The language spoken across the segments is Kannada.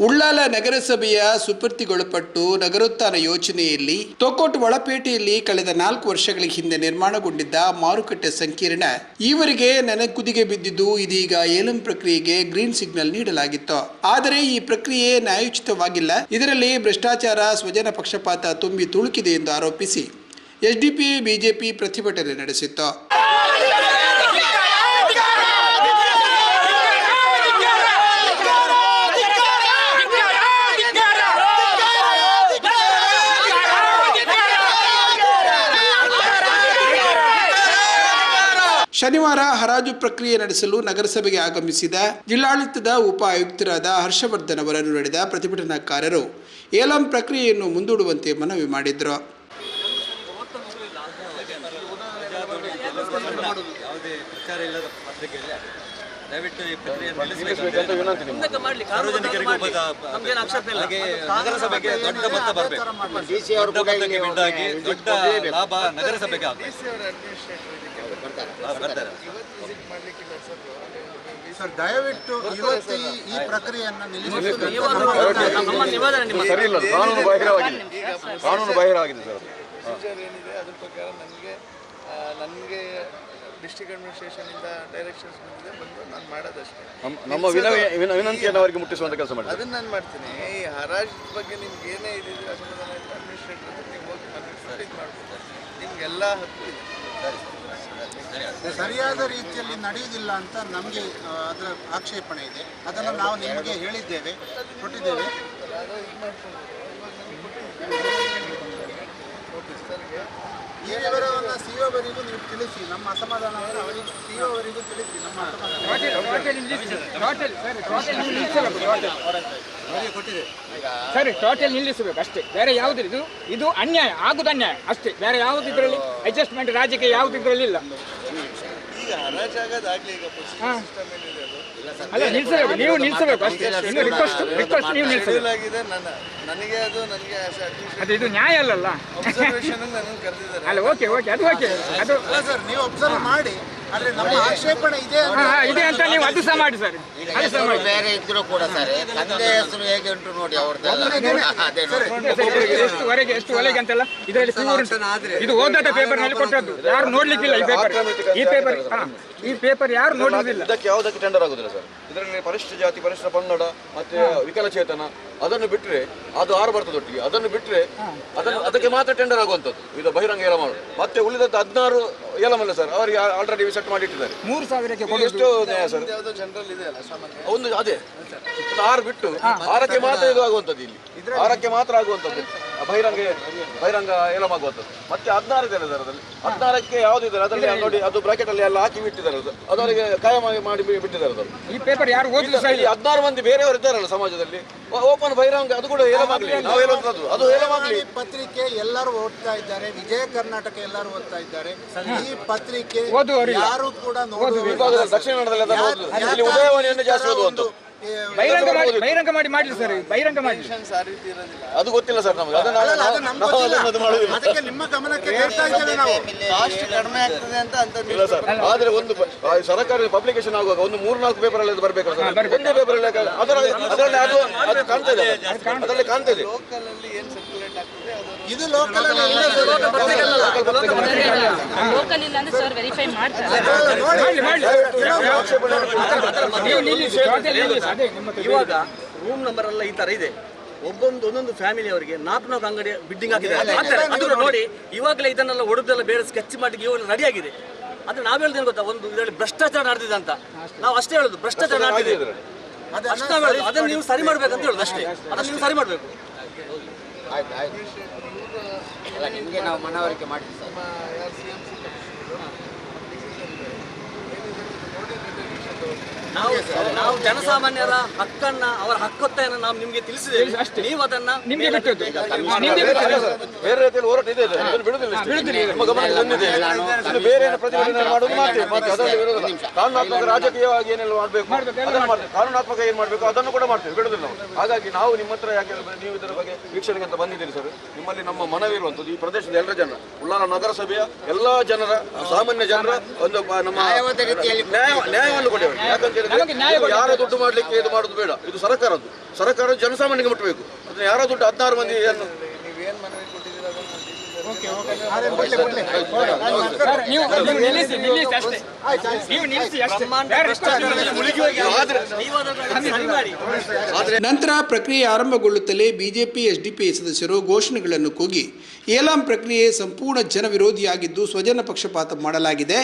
ಉಳ್ಳಾಲ ನಗರಸಭೆಯ ಸುಪರ್ತಿಗೊಳಪಟ್ಟು ನಗರೋತ್ಥಾನ ಯೋಜನೆಯಲ್ಲಿ ತೊಕೋಟ್ ಒಳಪೇಟೆಯಲ್ಲಿ ಕಳೆದ ನಾಲ್ಕು ವರ್ಷಗಳ ಹಿಂದೆ ನಿರ್ಮಾಣಗೊಂಡಿದ್ದ ಮಾರುಕಟ್ಟೆ ಸಂಕೀರ್ಣ ಈವರೆಗೆ ನೆನಕುದಿಗೆ ಬಿದ್ದಿದ್ದು ಇದೀಗ ಏಲಂ ಪ್ರಕ್ರಿಯೆಗೆ ಗ್ರೀನ್ ಸಿಗ್ನಲ್ ನೀಡಲಾಗಿತ್ತು. ಆದರೆ ಈ ಪ್ರಕ್ರಿಯೆ ನ್ಯಾಯೋಚಿತವಾಗಿಲ್ಲ. ಇದರಲ್ಲಿ ಭ್ರಷ್ಟಾಚಾರ, ಸ್ವಜನ ಪಕ್ಷಪಾತ ತುಂಬಿ ತುಳುಕಿದೆ ಎಂದು ಆರೋಪಿಸಿ ಎಸ್ಡಿಪಿ, ಬಿಜೆಪಿ ಪ್ರತಿಭಟನೆ ನಡೆಸಿತ್ತು. ಶನಿವಾರ ಹರಾಜು ಪ್ರಕ್ರಿಯೆ ನಡೆಸಲು ನಗರಸಭೆಗೆ ಆಗಮಿಸಿದ ಜಿಲ್ಲಾಡಳಿತದ ಉಪ ಆಯುಕ್ತರಾದ ಹರ್ಷವರ್ಧನ್ ಅವರನ್ನು ನಡೆದ ಪ್ರತಿಭಟನಾಕಾರರು ಏಲಂ ಪ್ರಕ್ರಿಯೆಯನ್ನು ಮುಂದೂಡುವಂತೆ ಮನವಿ ಮಾಡಿದರು. ದಯವಿಟ್ಟು ಈ ಆಕ್ಷೇಪ ನಗರಸಭೆಗೆ ದೊಡ್ಡ ಮೊತ್ತ ಬರಬೇಕು ದೊಡ್ಡ ಮೊತ್ತಕ್ಕೆ ಬಿದ್ದಾಗಿ ದೊಡ್ಡ ಲಾಭ ನಗರಸಭೆಗೆ ಆಗ್ಬೇಕು. ಸರ್ ದಯವಿಟ್ಟು ಇವತ್ತು ಈ- ಪ್ರಕ್ರಿಯೆಯನ್ನು ನಿಮ್ಮ ಸರಿ ಇಲ್ಲ ಕಾನೂನು ಬಾಹಿರವಾಗಿದೆ. ಕಾನೂನು ಬಾಹಿರವಾಗಿದೆ ಸರ್ ಏನಿದೆ ಅದ್ರ ಪ್ರಕಾರ ನನಗೆ ನನಗೆ ಡಿಸ್ಟ್ರಿಕ್ಟ್ ಅಡ್ಮಿನಿಸ್ಟ್ರೇಷನಿಂದ ಡೈರೆಕ್ಷನ್ಸ್ ಬಂದಿದೆ ಬಂದು ನಾನು ಮಾಡೋದಷ್ಟೇ. ನಮ್ಮ- ವಿನಂತಿಯನ್ನು ಅವರಿಗೆ ಮುಟ್ಟಿಸುವಂತ ಕೆಲಸ ಮಾಡಿ ಅದನ್ನ ನಾನು ಮಾಡ್ತೀನಿ. ಈ ಹರಾಜ್ ಬಗ್ಗೆ ನಿಮ್ಗೆ ಏನೇ ಇದಿದೆ ಅಸಮಾಧಾನ ಇದ್ರೆ ಅಡ್ಮಿನಿಸ್ಟ್ರೇಟರ್ ಹತ್ರ ನೀವು ಹೋಗಿ ಮನವಿ ಇದು ಮಾಡ್ಬೋದು ನಿಮ್ಗೆಲ್ಲ ಹಕ್ಕು ಇದೆ. ಸರಿಯಾದ ರೀತಿಯಲ್ಲಿ ನಡೆಯುವುದಿಲ್ಲ ಅಂತ ನಮಗೆ ಅದರ ಆಕ್ಷೇಪಣೆ ಇದೆ. ಅದನ್ನು ನಾವು ನಿಮಗೆ ಹೇಳಿದ್ದೇವೆ ಕೊಟ್ಟಿದ್ದೇವೆ. ಯಾರೋ ಈ ವಿವರವನ್ನು ಸಿ ಅವರಿಗೂ ನೀವು ತಿಳಿಸಿ ನಮ್ಮ ಅಸಮಾಧಾನವನ್ನು ಅವರಿಗೆ ಸಿ ಅವರಿಗೂ ತಿಳಿಸಿ ನಮ್ಮ ಸರಿ. ಟೋಟಲ್ ನಿಲ್ಲಿಸಬೇಕು ಅಷ್ಟೇ. ಬೇರೆ ಯಾವ್ದು ಇದು? ಇದು ಅನ್ಯಾಯ ಆಗುದು ಅನ್ಯಾಯ ಅಷ್ಟೇ. ಬೇರೆ ಯಾವುದು ಇದರಲ್ಲಿ? ಅಡ್ಜಸ್ಟ್ಮೆಂಟ್ ರಾಜಕೀಯ ಯಾವುದು ಇದರಲ್ಲಿ ಇಲ್ಲ. ಈಗ ಹರಾಜ್ ಆಗೋದಾಗ್ಲಿ ಈಗ ಹಾ. ಸಿಸ್ಟಮ್ ಅಲ್ಲ ನಿಲ್ಸಬೇಕು. ನೀವು ನಿಲ್ಸಬೇಕು ಅಷ್ಟೇ. ಇನ್ನು ರಿಕ್ವೆಸ್ಟ್ ರಿಕ್ವೆಸ್ಟ್ ನೀವು ನಿಲ್ಸಬೇಕು. ಆಗಿದೆ ನನ್ನ ನನಗೆ ಅದು ನನಗೆ ಅದು ಇದು ನ್ಯಾಯ ಅಲ್ಲಲ್ಲ. ಅಬ್ಸರ್ವೇಷನ್ ನಾನು ಕರೆದಿದ್ದಾರೆ ಅಲ್ಲ ಓಕೆ ಓಕೆ ಅದು ಓಕೆ. ಅದು ಸರ್ ನೀವು ಅಬ್ಸರ್ವ್ ಮಾಡಿ. ಇದೆ ಅಂತ ನೀವು ಅದು ಸಹ ಮಾಡಿ ಸರ್. ಅದು ಸಹ ಮಾಡಿ. ಬೇರೆ ಇದ್ರು ಕೂಡ ಸರ್ ತಂದೆ ಹೆಸರು ಹೇಗೆ ಉಂಟು ನೋಡಿ ಅವ್ರದ್ದು. ಅದೇ ನೋಡಿ. ಎಷ್ಟು ವರೆಗೆ ಎಷ್ಟು ಒಲೆಗೆ ಅಂತೆಲ್ಲ? ಇದರಲ್ಲಿ ಪ್ಯೂರ್ ಇದು ಓದಾದ ಪೇಪರ್ನಲ್ಲಿ ಕೊಟ್ಟದ್ದು. ಯಾರು ನೋಡ್ಲಿಕ್ಕಿಲ್ಲ ಈ ಪೇಪರ್ ಈ ಪೇಪರ್ ಈ ಪೇಪರ್ ಯಾರು ನೋಡೋದಿಲ್ಲ ಇದಕ್ಕೆ ಯಾವುದಕ್ಕೆ ಟೆಂಡರ್ ಆಗುದಿಲ್ಲ ಸರ್? ಇದರಲ್ಲಿ ಪರಿಶಿಷ್ಟ ಜಾತಿ ಪರಿಶಿಷ್ಟ ಪನ್ನಡ ಮತ್ತೆ ವಿಕಲಚೇತನ ಅದನ್ನು ಬಿಟ್ಟರೆ ಅದು ಆರು ಬರ್ತದೊಟ್ಟಿಗೆ. ಅದನ್ನು ಬಿಟ್ಟರೆ ಅದನ್ನು ಅದಕ್ಕೆ ಮಾತ್ರ ಟೆಂಡರ್ ಆಗುವಂಥದ್ದು. ಇದು ಬಹಿರಂಗ ಎಲ್ಲ ಮಾಡು ಮತ್ತೆ ಉಳಿದದ್ದು ಹದಿನಾರು ಏಲಮಲ್ಲ ಸರ್. ಅವರಿಗೆ ಆಲ್ರೆಡಿ ಸೆಟ್ ಮಾಡಿ ಇಟ್ಟಿದ್ದಾರೆ ಮೂರು ಸಾವಿರಕ್ಕೆ ಎಷ್ಟು ಸರ್? ಜನರಲ್ ಇದೆ ಅಲ್ಲ ಸಾಮಾನ್ಯ. ಒಂದು ಅದೇ. ಆರು ಬಿಟ್ಟು ಆರಕ್ಕೆ ಮಾತ್ರ ಇದು ಆಗುವಂಥದ್ದು ಇಲ್ಲಿ. ಆರಕ್ಕೆ ಮಾತ್ರ ಆಗುವಂಥದ್ದು. ಬಹಿರಂಗ ಬಹಿರಂಗ ಏಲಮಾಗುವಂಥದ್ದು ಮತ್ತೆ ಹದಿನಾರು ಇದೆ ಸರ್ ಅದರಲ್ಲಿ. ಹದಿನಾರಕ್ಕೆ ಯಾವ್ದು ಇದೆ ಅದರಲ್ಲಿ ನೋಡಿ ಅದು ಬ್ರಾಕೆಟ್ ಅಲ್ಲಿ ಎಲ್ಲ ಹಾಕಿ ಬಿಟ್ಟಿದ್ದಾರೆ ಅದು. ಅದರಿಗೆ ಕಾಯಮಾಗಿ ಕಾಯ ಮಾಡಿ ಬಿ- ಬಿಟ್ಟಿದ್ದಾರೆ ಅದು. ಈ ಪೇಪರ್ ಯಾರು ಓದಿದ್ರು ಸರ್ ಇಲ್ಲಿ. ಹದಿನಾರು ಮಂದಿ ಬೇರೆಯವರು ಇದ್ದಾರಲ್ಲ ಸಮಾಜದಲ್ಲಿ. ಓಪನ್ ಬಹಿರಂಗ ಅದು ಕೂಡ ಏಲಮಾಗ್ಲಿ ನಾವು ಹೇಳುವಂಥದ್ದು ಅದು ಏಲಮಾಗ್ಲಿ ಈ ಪತ್ರಿಕೆ ಎಲ್ಲರೂ ಓದ್ತಾ ಇದ್ದಾರೆ. ವಿಜಯ ಕರ್ನಾಟಕ ಎಲ್ಲರೂ ಓದ್ತಾ ಇದ್ದಾರೆ. ಈ ಪತ್ರಿಕೆ ಓದುವವರಿಲ್ಲ. ಯಾರು ಕೂಡ ನೋಡುವ ವಿಭಾಗದಲ್ಲಿ ದಕ್ಷಿಣ ಕನ್ನಡದಲ್ಲಿ ಅದನ್ನು ಓದುದು. ಇಲ್ಲಿ ಉದಯವಾಣಿಯನ್ನು ಜಾಸ್ತಿ ಓದುವಂಥದ್ದು. ಬಹಿರಂಗ ಮಾಡಿ ಬಹಿರಂಗ ಮಾಡಿ ಮಾಡ್ಲಿ ಸರ್ ಬಹಿರಂಗ ಮಾಡಿ ಅದು ಗೊತ್ತಿಲ್ಲ ಸರ್ ನಮಗೆ. ಅದನ್ನು ನಾವು- ಅದು ನಮ್ಗೆ ನಾವು ಗೊತ್ತಿಲ್ಲ. ಅದು ಮಾಡುವುದಿಲ್ಲ ಅದಕ್ಕೆ ನಿಮ್ಮ ಗಮನಕ್ಕೆ ಇದ್ದೇವೆ ನಾವು. ಕಾಸ್ಟ್ ಕಡಿಮೆ ಆಗ್ತದೆ ಅಂತ ಅಂತ ಇಲ್ಲ ಸರ್. ಆದ್ರೆ ಒಂದು ಸರ್ಕಾರಿ ಪಬ್ಲಿಕೇಶನ್ ಆಗುವಾಗ ಒಂದು ಮೂರ್ ನಾಲ್ಕು ಪೇಪರ್ ಅಲ್ಲಿ ಬರಬೇಕು ಸರ್? ಒಂದೇ ಪೇಪರ್ ಅಲ್ಲಿ ಅದರಲ್ಲಿ ಅದರಲ್ಲಿ ಅದು ಅದು ಕಾಣ್ತಾ ಇದೆ. ಅದರಲ್ಲಿ ಕಾಣ್ತಾ ಇದೆ. ಲೋಕಲ್ ಅಲ್ಲಿ ಏನು ಸರ್ಕ್ಯುಲೇಟ್ ಆಗ್ತದೆ ಇದು ಲೋಕಲ್ ಅಲ್ಲಿ ಇಲ್ಲ ಸರ್. ಲೋಕಲ್ ಇಲ್ಲ ಅಂದ್ರೆ ಸರ್ ವೆರಿಫೈ ಮಾಡ್ತಾರೆ. ನೀವು ಅದೇ ನಿಮ್ಮ ಇವಾಗ ರೂಮ್ ನಂಬರ್ ಎಲ್ಲ ಈ ತರ ಇದೆ. ಒಬ್ಬೊಂದು ಒಂದೊಂದು ಫ್ಯಾಮಿಲಿ ಅವರಿಗೆ ನಾಲ್ಕು ನಾಲ್ಕು ಅಂಗಡಿ ಬಿಲ್ಡಿಂಗ್ ಆಗಿದೆ ಅದು ನೋಡಿ ಇವಾಗಲೇ ಇದನ್ನೆಲ್ಲ ಒಡೆದೆಲ್ಲ ಬೇರೆ ಸ್ಕೆಚ್ ಮಾಡಿ ಇವಾಗ ರೆಡಿ ಆಗಿದೆ. ಆದ್ರೆ ನಾವ್ ಹೇಳ್ದೇನು ಗೊತ್ತಾ? ಒಂದು ಇದರಲ್ಲಿ ಭ್ರಷ್ಟಾಚಾರ ನಡೆದಿದೆ ಅಂತ. ನಾವು ಅಷ್ಟೇ ಹೇಳುದು ಭ್ರಷ್ಟಾಚಾರ ನಡೆದಿದೆ. ಅಷ್ಟೇ ನಾವ್ ಹೇಳುದು. ಅದನ್ನ ನೀವು ಸರಿ ಮಾಡ್ಬೇಕಂತ ಹೇಳುದು ಅಷ್ಟೇ. ಅದನ್ನ ನೀವು ಸರಿ ಮಾಡ್ಬೇಕು. ಆಯ್ತು ಆಯ್ತು. ಅಲ್ಲ ನಿಮಗೆ ನಾವು ಮನವರಿಕೆ ಮಾಡ್ತೀವಿ ಸರ್. ನಾವು ನಾವು ಜನಸಾಮಾನ್ಯರ ಹಕ್ಕನ್ನ ಅವರ ಹಕ್ಕೊತ್ತೆಯನ್ನು ನಾವು ನಿಮ್ಗೆ ತಿಳಿಸಿದ್ದೇವೆ. ಅಷ್ಟೇ. ನೀವು ಅದನ್ನ ನಿಮ್ಗೆ ಬಿಟ್ಟದ್ದು. ನಿಮ್ಗೆ ಬೇರೆ ರೀತಿಯಲ್ಲಿ ಹೋರಾಟ ಇದೆ ಬಿಡುದಿಲ್ಲ ನಮ್ಮ ಗಮನಕ್ಕೆ ತಂದಿದೆ ಇನ್ನು ಬೇರೆ ಏನು ಪ್ರತಿಭಟನೆ ಮಾಡೋದು ಮಾಡ್ತೇವೆ ಮತ್ತೆ ಅದರಲ್ಲಿ ವಿರೋಧ. ಕಾನೂನಾತ್ಮಕ ರಾಜಕೀಯವಾಗಿ ಏನೆಲ್ಲ ಮಾಡಬೇಕು? ಅದನ್ನು ಮಾಡ್ತೇವೆ. ಕಾನೂನಾತ್ಮಕ ಏನು ಮಾಡಬೇಕು? ಅದನ್ನು ಕೂಡ ಮಾಡ್ತೇವೆ. ಬಿಡುದಿಲ್ಲ ನಾವು. ಹಾಗಾಗಿ ನಾವು ನಿಮ್ಮ ಹತ್ರ ಯಾಕೆ ನೀವು ಇದರ ಬಗ್ಗೆ ವೀಕ್ಷಣೆಗೆ ಅಂತ ಬಂದಿದ್ದೀರಿ ಸರ್? ನಿಮ್ಮಲ್ಲಿ ನಮ್ಮ ಮನವಿ ಇರುವಂಥದ್ದು ಈ ಪ್ರದೇಶದ ಎಲ್ಲರ ಜನ. ಉಳ್ಳಾಲ ನಗರಸಭೆಯ ಎಲ್ಲಾ ಜನರ ಸಾಮಾನ್ಯ ಜನರ ಒಂದು ನಮ್ಮ ನ್ಯಾಯವನ್ನು ಕೊಡಬೇಕು. ಯಾಕಂತ ಹೇಳಿದ್ರೆ ಯಾರ ದುಡ್ಡು ಮಾಡ್ಲಿಕ್ಕೆ ಇದು ಮಾಡೋದು ಬೇಡ. ಇದು ಸರ್ಕಾರದ್ದು. ಸರ್ಕಾರ ಜನಸಾಮಾನ್ಯರಿಗೆ ಮುಟ್ಟಬೇಕು ಅದನ್ನ ಯಾರ ದುಡ್ಡು ಹದಿನಾರು ಮಂದಿ ಏನು ನಂತರ ಪ್ರಕ್ರಿಯೆ ಆರಂಭಗೊಳ್ಳುತ್ತಲೇ ಬಿಜೆಪಿ ಎಸ್ಡಿಪಿ ಸದಸ್ಯರು ಘೋಷಣೆಗಳನ್ನು ಕೂಗಿ ಏಲಾಂ ಪ್ರಕ್ರಿಯೆ ಸಂಪೂರ್ಣ ಜನವಿರೋಧಿಯಾಗಿದ್ದು ಸ್ವಜನ ಪಕ್ಷಪಾತ ಮಾಡಲಾಗಿದೆ.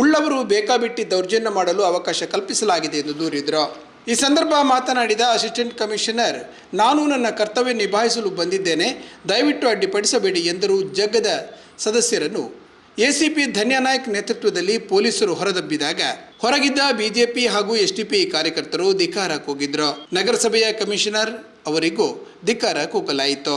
ಉಳ್ಳವರು ಬೇಕಾಬಿಟ್ಟಿ ದೌರ್ಜನ್ಯ ಮಾಡಲು ಅವಕಾಶ ಕಲ್ಪಿಸಲಾಗಿದೆ ಎಂದು ದೂರಿದರು. ಈ ಸಂದರ್ಭ ಮಾತನಾಡಿದ ಅಸಿಸ್ಟೆಂಟ್ ಕಮಿಷನರ್, ನಾನು ನನ್ನ ಕರ್ತವ್ಯ ನಿಭಾಯಿಸಲು ಬಂದಿದ್ದೇನೆ. ದಯವಿಟ್ಟು ಅಡ್ಡಿಪಡಿಸಬೇಡಿ ಎಂದರು ಜಗ್ಗದ ಸದಸ್ಯರನ್ನು. ಎಸಿಪಿ ಧನ್ಯನಾಯಕ್ ನೇತೃತ್ವದಲ್ಲಿ ಪೊಲೀಸರು ಹೊರದಬ್ಬಿದಾಗ ಹೊರಗಿದ್ದ ಬಿಜೆಪಿ ಹಾಗೂ ಎಸ್ಟಿಪಿ ಕಾರ್ಯಕರ್ತರು ಧಿಕ್ಕಾರ ಕೂಗಿದ್ರು. ನಗರಸಭೆಯ ಕಮಿಷನರ್ ಅವರಿಗೂ ಧಿಕ್ಕಾರ ಕೂಗಲಾಯಿತು.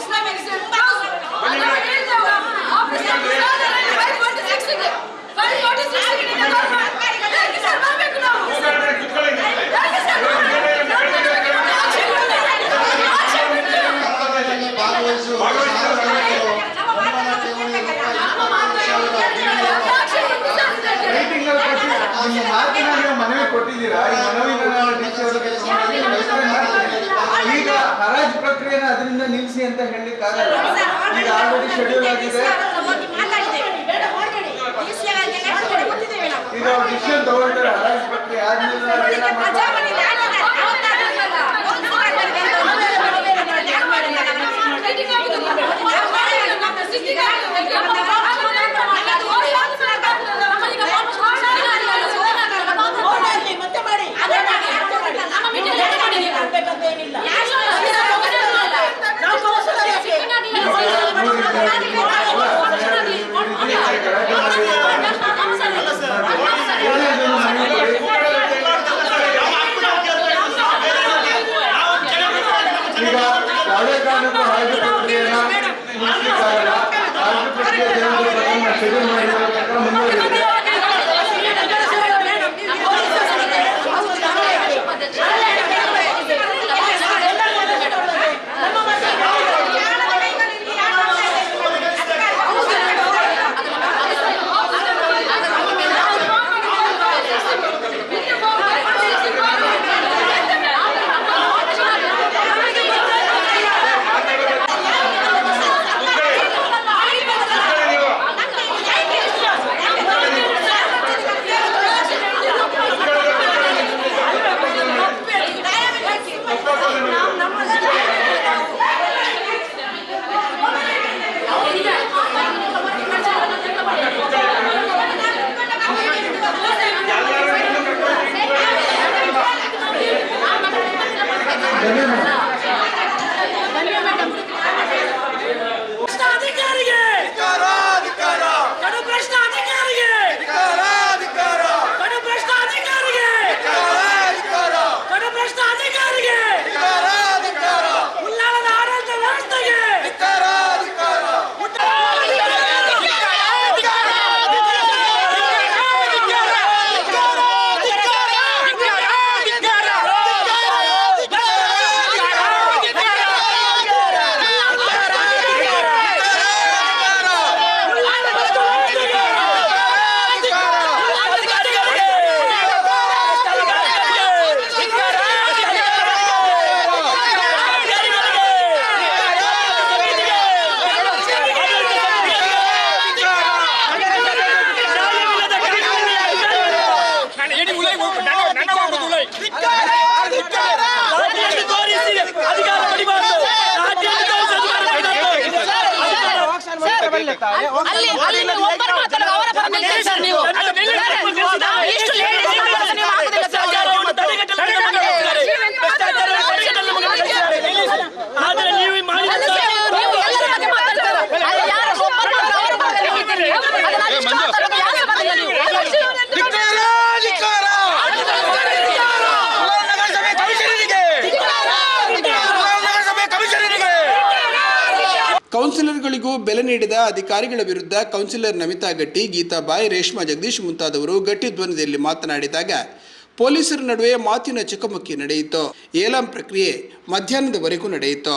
Islamic State. ನಿಲ್ಲಿಸಿ ಅಂತ ಹೇಳಲಿಕ್ಕೆ ಆಗಲ್ಲ. ಈಗ ಆಲ್ರೆಡಿ ಶೆಡ್ಯೂಲ್ ಆಗಿದೆ. ಈಗ ಡಿಸಿಷನ್ ತಗೊಳ್ತಾರೆ ಆದ್ಮೇಲೆ 제대로 ಅಲ್ಲಿ ಅಲ್ಲಿ ಒಬ್ಬರು ಮಾತಾಡೋದು ಅವರ ಪರ ನಿಲ್ಲಿಸಿ ಸರ್ ನೀವು. ಎಷ್ಟು ಇಷ್ಟು ಬೆಲೆ ನೀಡಿದ ಅಧಿಕಾರಿಗಳ ವಿರುದ್ಧ ಕೌನ್ಸಿಲರ್ ನಮಿತಾ ಗಟ್ಟಿ ಗೀತಾಬಾಯಿ ರೇಷ್ಮಾ ಜಗದೀಶ್ ಮುಂತಾದವರು ಗಟ್ಟಿ ಧ್ವನಿಯಲ್ಲಿ ಮಾತನಾಡಿದಾಗ ಪೊಲೀಸರ ನಡುವೆ ಮಾತಿನ ಚಕಮಕಿ ನಡೆಯಿತು. ಏಲಂ ಪ್ರಕ್ರಿಯೆ ಮಧ್ಯಾಹ್ನದವರೆಗೂ ನಡೆಯಿತು.